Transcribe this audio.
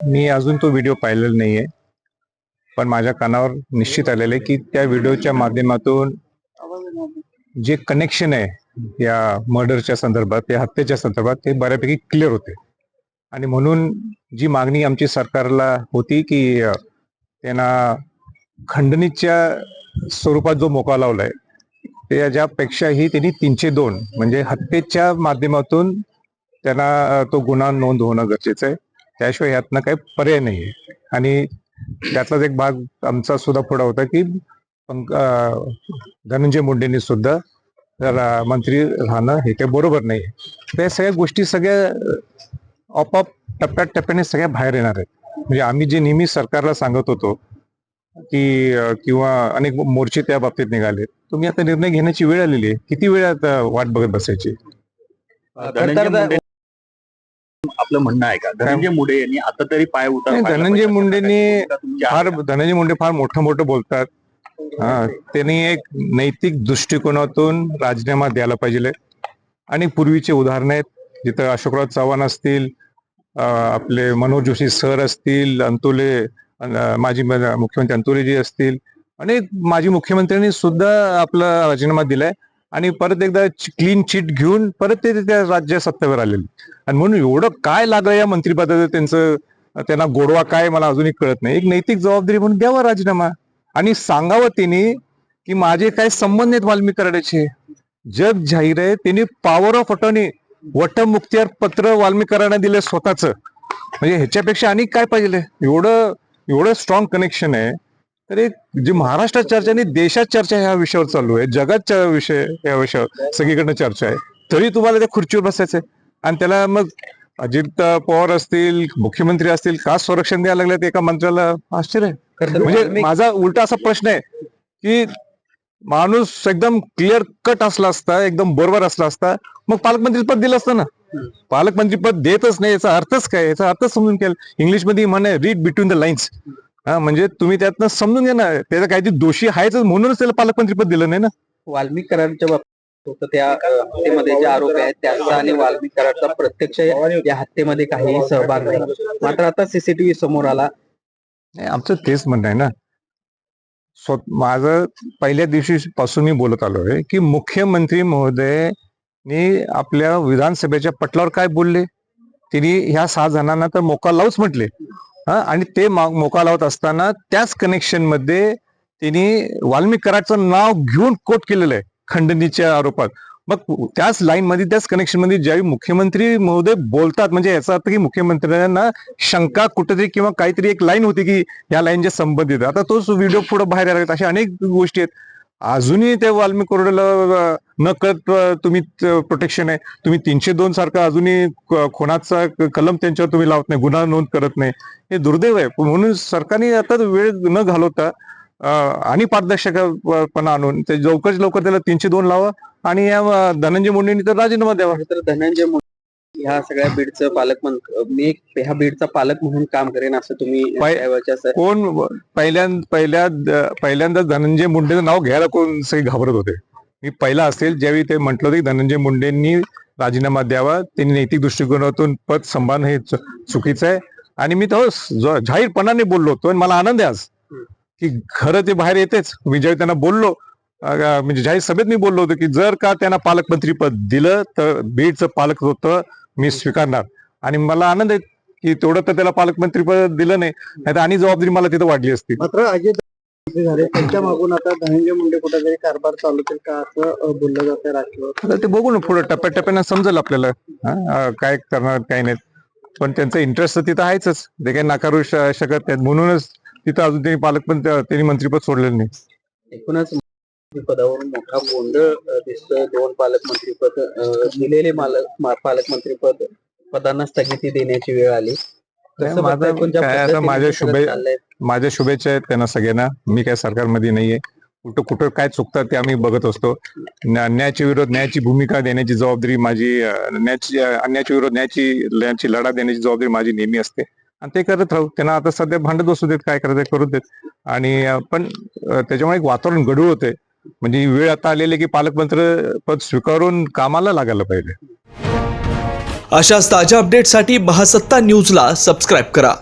मी अजून तो व्हिडिओ पाहिलेला नाहीये. पण माझ्या कानावर निश्चित आलेलं आहे की त्या व्हिडिओच्या माध्यमातून जे कनेक्शन आहे या मर्डरच्या संदर्भात या हत्येच्या संदर्भात ते बऱ्यापैकी क्लिअर होते. आणि म्हणून जी मागणी आमची सरकारला होती की त्यांना खंडणीच्या स्वरूपात जो मोका लावलाय त्याच्यापेक्षाही त्यांनी तीनशे दोन म्हणजे हत्येच्या माध्यमातून त्यांना तो गुन्हा नोंद होणं गरजेचं आहे. त्याशिवाय यातनं काही पर्याय नाही आहे आणि त्यातलाच एक भाग आमचा सुद्धा पुढा होता की धनंजय मुंडेंनी सुद्धा मंत्री राहणं हे काही बरोबर नाही त्या सगळ्या गोष्टी सगळ्या आपोआप टप्प्यात टप्प्याने सगळ्या बाहेर येणार आहेत. म्हणजे आम्ही जे नेहमी सरकारला सांगत होतो की किंवा अनेक मोर्चे त्या बाबतीत निघाले. तुम्ही आता निर्णय घेण्याची वेळ आलेली आहे. किती वेळ आता वाट बघत बसायची? आपलं म्हणणं आहे का? धनंजय मुंडे यांनी आता तरी पाय उतार धनंजय. मुंडेंनी फार? धनंजय मुंडे फार मोठं मोठं बोलतात. हा त्यांनी एक नैतिक दृष्टिकोनातून राजीनामा द्यायला पाहिजे. आणि पूर्वीचे उदाहरण आहेत. जिथं अशोकराव चव्हाण असतील आपले मनोज जोशी सर असतील अंतुले माजी मुख्यमंत्री अंतुलेजी असतील. आणि माजी मुख्यमंत्र्यांनी सुद्धा आपला राजीनामा दिलाय. आणि परत एकदा क्लीन चिट घेऊन परत ते त्या राज्य सत्तेवर आलेले. आणि म्हणून एवढं काय लागलं या मंत्रिपदाचं त्यांचं त्यांना गोडवा काय मला अजूनही कळत नाही. एक नैतिक जबाबदारी म्हणून द्यावा राजीनामा. आणि सांगावं त्यांनी की माझे काय संबंध आहेत वाल्मिक कराडाचे जग जाहीर आहे त्यांनी पॉवर ऑफ अटॉर्नी वटमुक्त्यार पत्र वाल्मिक कराडा दिले स्वतःच. म्हणजे ह्याच्यापेक्षा आणि काय पाहिजे? एवढं एवढं स्ट्रॉंग कनेक्शन आहे. तर एक जी महाराष्ट्रात चर्चा आणि देशात चर्चा ह्या विषयावर चालू आहे जगात विषय या विषयावर सगळीकडनं चर्चा आहे. तरी तुम्हाला त्या खुर्चीवर बसायचंय. आणि त्याला मग अजित पवार असतील मुख्यमंत्री असतील का संरक्षण द्यायला लागले एका मंत्र्याला? आश्चर्य. म्हणजे माझा उलटा असा प्रश्न आहे की माणूस एकदम क्लिअर कट असला असता एकदम बरोबर असला असता मग पालकमंत्री पद दिलं असतं ना. पालकमंत्री पद देतच नाही याचा अर्थच काय? याचा अर्थच समजून घ्याल इंग्लिशमध्ये म्हणे रीड बिटवीन द लाईन्स हा म्हणजे तुम्ही त्यातनं समजून घ्या ना त्याचा काहीतरी दोषी आहेच म्हणूनच त्याला पालकमंत्री पद दिलं नाही ना? वाल्मिक कराडच्या बाबतीत त्या हत्येमध्ये जे आरोप आहेत त्यांचा आणि वाल्मिक कराडचा प्रत्यक्ष या हत्येमध्ये काही सहभाग नाही. मात्र आता सीसीटीव्ही समोर आला. नाही आमचं तेच म्हणणं आहे ना. स्व माझं पहिल्या दिवशी पासून मी बोलत आलो आहे की मुख्यमंत्री महोदयनी आपल्या विधानसभेच्या पटलावर काय बोलले? त्यांनी ह्या सहा जणांना तर मोका लावूच म्हटले. हा आणि ते मा- मोका लावत असताना त्याच कनेक्शनमध्ये त्यांनी वाल्मिक कराडचं नाव घेऊन कोट केलेलं आहे खंडणीच्या आरोपात. मग त्याच लाईन मध्ये त्याच कनेक्शनमध्ये ज्यावेळी मुख्यमंत्री महोदय बोलतात म्हणजे याचा अर्थ की मुख्यमंत्र्यांना शंका कुठेतरी किंवा काहीतरी एक लाईन होती की या लाईनच्या संबंधित आता तोच व्हिडिओ पुढे बाहेर आला अशा अनेक गोष्टी आहेत. अजूनही त्या वाल्मिक कोरडेला न कळत तुम्ही प्रोटेक्शन आहे. तुम्ही तीनशे दोन सारखा अजूनही क- खुनाचा कलम त्यांच्यावर तुम्ही लावत नाही गुन्हा नोंद करत नाही. हे दुर्दैव आहे. म्हणून सरकारने आता वेळ न घालवता आणि पारदर्शकपणा आणून ते लवकरच लवकर त्याला तीनशे दोन लावा आणि या धनंजय मुंडेंनी तर राजीनामा द्यावा. तर धनंजय ह्या सगळ्या बीडचं पालकमंत्री मी एक ह्या बीडचा पालक म्हणून काम करेन असं तुम्ही कोण पहिल्यांदा पहिल्या पहिल्यांदा धनंजय मुंडेचं नाव घ्यायला कोण सगळे घाबरत होते. मी पहिला असेल ज्यावेळी ते म्हटलं होतं की धनंजय मुंडेंनी राजीनामा द्यावा त्यांनी नैतिक दृष्टिकोनातून पद संभाळणं हे चुकीचं आहे. आणि मी तो जाहीरपणाने बोललो होतो आणि मला आनंद आहे आज. की खरं ते बाहेर येतेच. मी ज्यावेळी त्यांना बोललो. म्हणजे जाहीर सभेत मी बोललो होतो की जर का त्यांना पालकमंत्री पद दिलं तर बीडचं पालक होतं मी स्वीकारणार. आणि मला आनंद आहे की तेवढं तर त्याला पालकमंत्री पद दिलं नाही नाही तर आणि जबाबदारी मला तिथं वाढली असती. मात्र दादा झाले त्यांच्या मागून आता धनंजय मुंडे कुठेतरी कारभार चालू केल का असं बोललं जातं राष्ट्रवाद. आता ते बघू ना पुढे टप्प्याटप्प्यानं समजेल आपल्याला. हा, काय करणार काय नाही. पण त्यांचा इंटरेस्ट तिथं आहेच ते काही नाकारू श- शकत नाहीत. म्हणूनच तिथं अजून त्यांनी पालकमंत्री त्यांनी मंत्रीपद सोडलेलं नाही. एकूणच पदावरून मोठा गोंधळ दिसतोय. दोन पालकमंत्रीपद अ, दिलेले मालक मा- पालकमंत्रीपद पदांना स्थगिती देण्याची वेळ आली. माझ्या शुभे-? माझ्या शुभेच्छा आहेत त्यांना सगळ्यांना. मी काय सरकारमध्ये नाहीये. कुठं कुठं काय चुकतात ते आम्ही बघत असतो. न्या- अन्यायाच्या विरोध न्यायाची भूमिका देण्याची जबाबदारी माझी न्यायाची अन्यायाच्या विरोध न्यायाची न्यायाची लढा देण्याची जबाबदारी माझी नेहमी असते. आणि ते करत राहू. त्यांना आता सध्या भांडत बसू देत काय करायचं करू देत. आणि पण त्याच्यामुळे एक वातावरण गढूळ होते म्हणजे वेळ आता आलेली की पालकमंत्र पद स्वीकारून कामाला लागायला पाहिजे. अशाच ताज्या अपडेटसाठी महासत्ता न्यूजला सबस्क्राईब करा.